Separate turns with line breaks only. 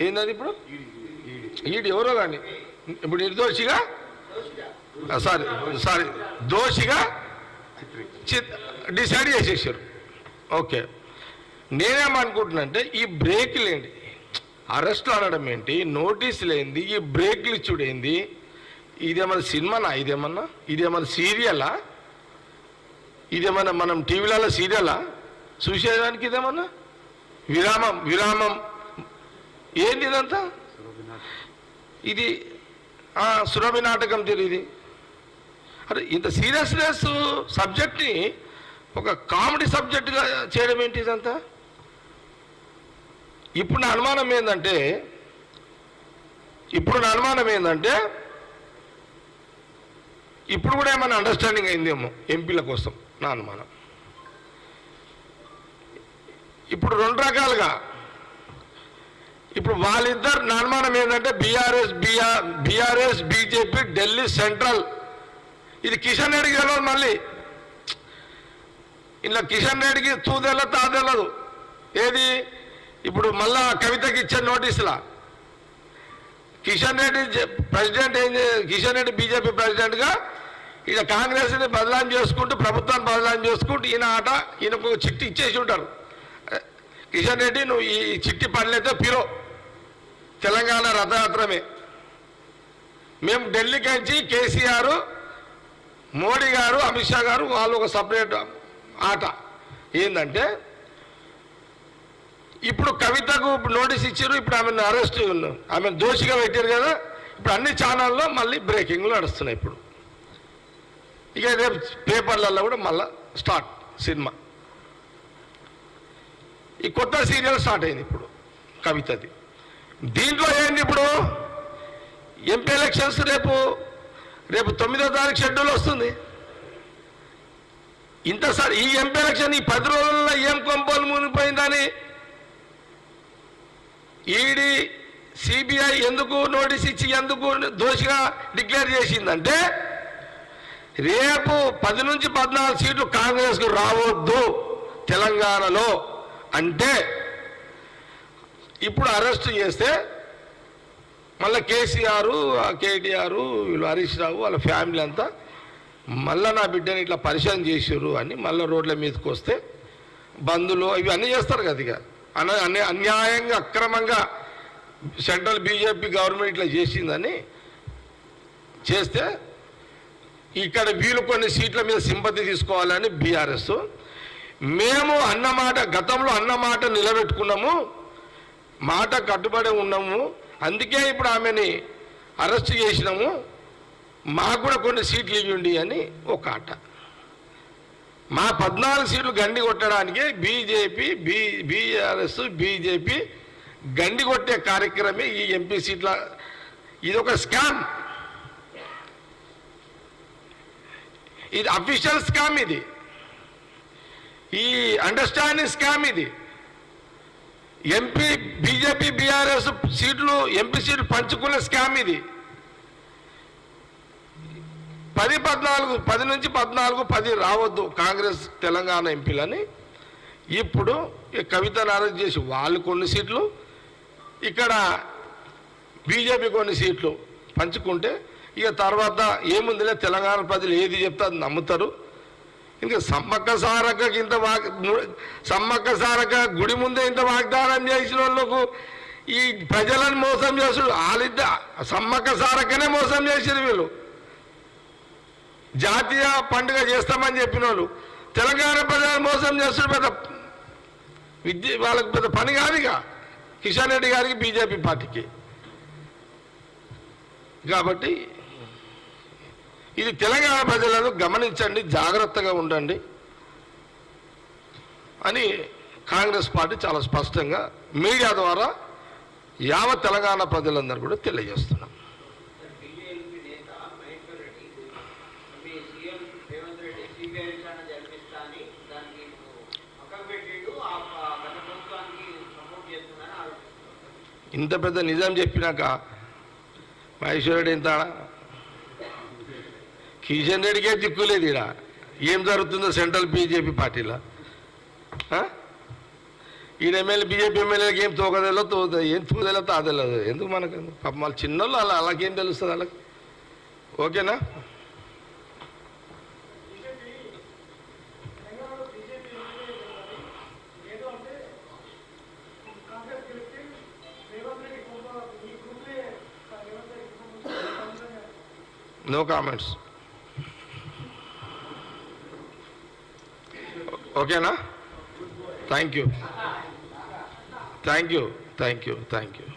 ఏందని ఇప్పుడు? ఈడు ఎవరో కానీ ఇప్పుడు నిర్దోషిగా సారీ సారీ దోషిగా డిసైడ్ చేసేసారు. ఓకే. నేనేమనుకుంటున్నానంటే ఈ బ్రేక్లు ఏంటి అరెస్ట్ అనడం ఏంటి? నోటీసులు ఏంది ఈ బ్రేక్లు ఇచ్చుడు ఏంది ఇదేమన్నా సినిమానా? ఇదేమన్నా? ఇదేమన్నా సీరియలా? ఇదేమన్నా మనం టీవీలలో సీరియలా? చూసేదానికి ఇదేమన్నా? విరామం విరామం. ఏంటి ఇదంతా? ఇది సురభి నాటకం తెలియదు అరే ఇంత సీరియస్నెస్ సబ్జెక్ట్ని ఒక కామెడీ సబ్జెక్ట్గా చేయడం ఏంటి ఇదంతా? ఇప్పుడు నా అనుమానం ఏంటంటే ఇప్పుడు నా అనుమానం ఏంటంటే ఇప్పుడు కూడా ఏమైనా అండర్స్టాండింగ్ అయిందేమో ఎంపీల కోసం నా అనుమానం. ఇప్పుడు రెండు రకాలుగా ఇప్పుడు వాళ్ళిద్దరు నిర్మాణం ఏంటంటే BRS BR BRS BJP Delhi central. ఇది కిషన్ రెడ్డికి తెలియదు మళ్ళీ. ఇలా కిషన్ రెడ్డికి తూదెల్ల తాదెల్లదు ఏది? ఇప్పుడు మళ్ళా కవితకి ఇచ్చే నోటీసులా. కిషన్ రెడ్డి ప్రెసిడెంట్ ఏం కిషన్ రెడ్డి బీజేపీ ప్రెసిడెంట్గా ఈయన కాంగ్రెస్ని బదలాం చేసుకుంటూ ప్రభుత్వాన్ని బదలాం చేసుకుంటూ ఈయన ఆట ఈయనకు చిట్టి ఇచ్చేసి ఉంటారు. కిషన్ రెడ్డి నువ్వు ఈ చిట్టి పనులైతే పిలో తెలంగాణ రథయాత్రమే. మేము ఢిల్లీకి వచ్చి కేసీఆర్ మోడీ గారు అమిత్ షా గారు వాళ్ళు ఒక సపరేట్ ఆట. ఏంటంటే ఇప్పుడు కవితకు ఇప్పుడు నోటీస్ ఇచ్చారు ఇప్పుడు ఆమెను అరెస్ట్ ఆమె దోషిగా పెట్టారు కదా ఇప్పుడు అన్ని ఛానల్లో మళ్ళీ బ్రేకింగ్లు నడుస్తున్నాయి ఇప్పుడు. ఇక రేపు పేపర్లలో కూడా మళ్ళీ స్టార్ట్ సినిమా. ఈ కొత్త సీరియల్ స్టార్ట్ అయింది ఇప్పుడు కవితది. దీంట్లో ఏంటి ఇప్పుడు? ఎంపీ ఎలక్షన్స్ రేపు రేపు తొమ్మిదో తారీఖు షెడ్యూల్ వస్తుంది. ఇంతసారి ఈ ఎంపీ ఎలక్షన్ ఈ పది రోజుల్లో ఏం కొంపలు మునిగిపోయిందని ఈడీ సిబిఐ ఎందుకు నోటీస్ ఇచ్చి ఎందుకు దోషిగా డిక్లేర్ చేసిందంటే రేపు పది నుంచి పద్నాలుగు సీట్లు కాంగ్రెస్కు రావద్దు తెలంగాణలో. అంటే ఇప్పుడు అరెస్ట్ చేస్తే మళ్ళీ కేసీఆర్ కేటీఆర్ వీళ్ళు హరీష్ రావు వాళ్ళ ఫ్యామిలీ అంతా మళ్ళీ నా బిడ్డని ఇట్లా పరిచయం చేసారు అని మళ్ళీ రోడ్ల మీదకి వస్తే బంధులు ఇవి అన్నీ చేస్తారు కదా ఇక. అన అన్ని అన్యాయంగా అక్రమంగా సెంట్రల్ బీజేపీ గవర్నమెంట్ ఇట్లా చేసిందని చేస్తే ఇక్కడ వీళ్ళు కొన్ని సీట్ల మీద సింపతి తీసుకోవాలని బీఆర్ఎస్. మేము అన్నమాట గతంలో అన్నమాట నిలబెట్టుకున్నాము. మాట కట్టుబడి ఉన్నాము. అందుకే ఇప్పుడు ఆమెని అరెస్ట్ చేసినాము. మాకు కూడా కొన్ని సీట్లు ఇవ్వండి అని ఒక ఆట. మా పద్నాలుగు సీట్లు గండి కొట్టడానికి బీజేపీ బీ బీఆర్ఎస్ బీజేపీ గండి కొట్టే కార్యక్రమే ఈ ఎంపీ సీట్ల ఇది ఒక స్కామ్. ఇది అఫీషియల్ స్కామ్ ఇది. ఈ అండర్స్టాండింగ్ స్కామ్ ఇది. ఎంపీ బీజేపీ బీఆర్ఎస్ సీట్లు ఎంపీ సీట్లు పంచుకునే స్కామ్ ఇది. పది పద్నాలుగు పది నుంచి పద్నాలుగు పది రావద్దు కాంగ్రెస్ తెలంగాణ ఎంపీలని. ఇప్పుడు ఈ కవితను అరెస్ట్ చేసి వాళ్ళు కొన్ని సీట్లు ఇక్కడ బీజేపీ కొన్ని సీట్లు పంచుకుంటే ఇక తర్వాత ఏముందిలే తెలంగాణ ప్రజలు ఏది చెప్తే అది నమ్ముతారు. ఇంకా సమ్మక్క సారక్కకి ఇంత వాగ్ సమ్మక్క సారక్క గుడి ముందే ఇంత వాగ్దానం చేసిన వాళ్ళకు ఈ ప్రజలను మోసం చేసుడు వాళ్ళిద్ద సమ్మక్క సారక్కనే మోసం చేసారు వీళ్ళు. జాతీయ పండుగ చేస్తామని చెప్పిన వాళ్ళు తెలంగాణ ప్రజలను మోసం చేస్తున్న పెద్ద విద్య వాళ్ళకి పెద్ద పని కాదు ఇక. కిషన్ రెడ్డి గారికి బీజేపీ పార్టీకి. కాబట్టి ఇది తెలంగాణ ప్రజలను గమనించండి జాగ్రత్తగా ఉండండి అని కాంగ్రెస్ పార్టీ చాలా స్పష్టంగా మీడియా ద్వారా యావత్ తెలంగాణ ప్రజలందరూ కూడా తెలియజేస్తున్నాం. ఇంత పెద్ద నిజం చెప్పినాక మహేశ్వరుడు ఇంత కిషన్ రెడ్డికే దిక్కులేదు ఇలా ఏం జరుగుతుందో సెంట్రల్ బీజేపీ పార్టీలో. ఈయన ఎమ్మెల్యే బీజేపీ ఎమ్మెల్యేకి ఏం తోకదేలో తో ఏం తోదేలో తాదలేదు ఎందుకు మనకు? పాపం వాళ్ళు చిన్నోళ్ళు అలా అలాగేం తెలుస్తుంది వాళ్ళకి? ఓకేనా? నో కామెంట్స్ ఓకేనా thank you thank you thank you thank you